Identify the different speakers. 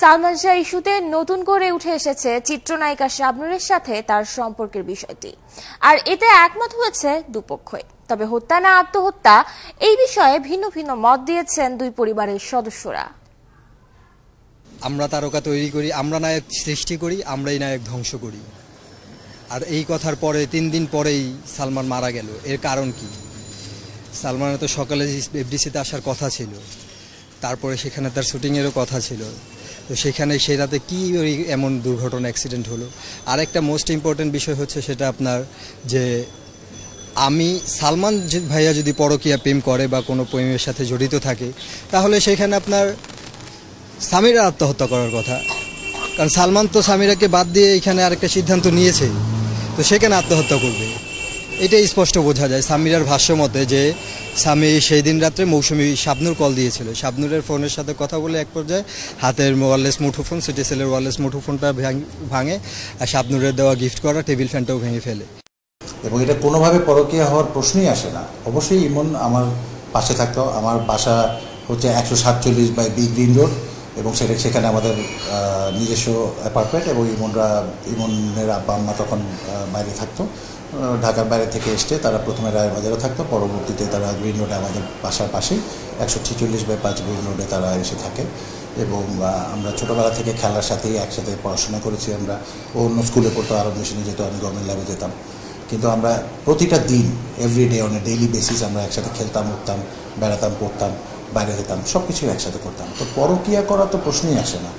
Speaker 1: সালমান শাহ ইস্যুতে নতুন করে উঠে এসেছে চিত্রনায়িকা শাবনুরের সাথে তার সম্পর্কের বিষয়টি। আর এতে একমত হয়েছে দুপক্ষই। তবে হত্যা না আত্মহত্যা, এই বিষয়ে ভিন্ন ভিন্ন মত দিয়েছেন দুই পরিবারের সদস্যরা।
Speaker 2: আমরা তারকা তৈরি করি, আমরা নায়ক সৃষ্টি করি, আমরাই নায়ক ধ্বংস করি। আর এই কথার পরে, তিন দিন পরেই সালমান মারা গেল। এর কারণ কি? সালমানের তো সকালে এফডিসিতে আসার কথা ছিল। তারপরে সেখানে তার শুটিংয়েরও কথা ছিল। তো সেখানে সেই রাতে কী ওই এমন দুর্ঘটনা অ্যাক্সিডেন্ট হলো? আর একটা মোস্ট ইম্পর্টেন্ট বিষয় হচ্ছে সেটা আপনার যে আমি সালমান ভাইয়া যদি পরকীয়া প্রেম করে বা কোনো প্রেমের সাথে জড়িত থাকে, তাহলে সেখানে আপনার সামিরা আত্মহত্যা করার কথা। কারণ সালমান তো সামিরাকে বাদ দিয়ে এখানে আরেকটা সিদ্ধান্ত নিয়েছে তো সেখানে আত্মহত্যা করবে। এটাই স্পষ্ট বোঝা যায় সামিরার ভাষ্য মতে যে স্বামী সেই দিন রাত্রে মৌসুমি শাবনুর কল দিয়েছিল। শাবনুরের ফোনের সাথে কথা বলে এক পর্যায়ে হাতের ওয়ারলেস মুঠোফোন, সিটি সেলের ওয়ারলেস মুঠোফোনটা ভাঙে আর শাবনুরের দেওয়া গিফট করা টেবিল ফ্যানটাও ভেঙে ফেলে।
Speaker 3: এবং এটা কোনোভাবে পরকীয়া হওয়ার প্রশ্নই আসে না। অবশ্যই ইমন আমার পাশে থাকতো। আমার বাসা হচ্ছে একশো সাতচল্লিশ বাই বি গ্রিন রোড এবং সেটা সেখানে আমাদের নিজস্ব অ্যাপার্টমেন্ট এবং ইমনরা, ইমনের আব্বা আম্মা তখন বাইরে থাকতো। ঢাকার বাইরে থেকে এসছে তারা প্রথমে রায়েরবাজারে থাকতো। পরবর্তীতে তারা গ্রিন রোডে আমাদের বাসার পাশেই একশো ছেচল্লিশ বাই পাঁচ গ্রিন রোডে তারা এসে থাকে। এবং আমরা ছোটোবেলা থেকে খেলার সাথেই একসাথে পড়াশোনা করেছি আমরা। অন্য স্কুলে পড়তো, আরব মিশনে যেত, আমি গভর্নমেন্ট ল্যাবে যেতাম। কিন্তু আমরা প্রতিটা দিন every day on a daily basis আমরা একসাথে খেলতাম, উঠতাম, বেড়াতাম, পড়তাম। বাইরে যেতাম সব কিছুই একসাথে করতাম। তো পরকিয়া করা তো প্রশ্নই আসে না।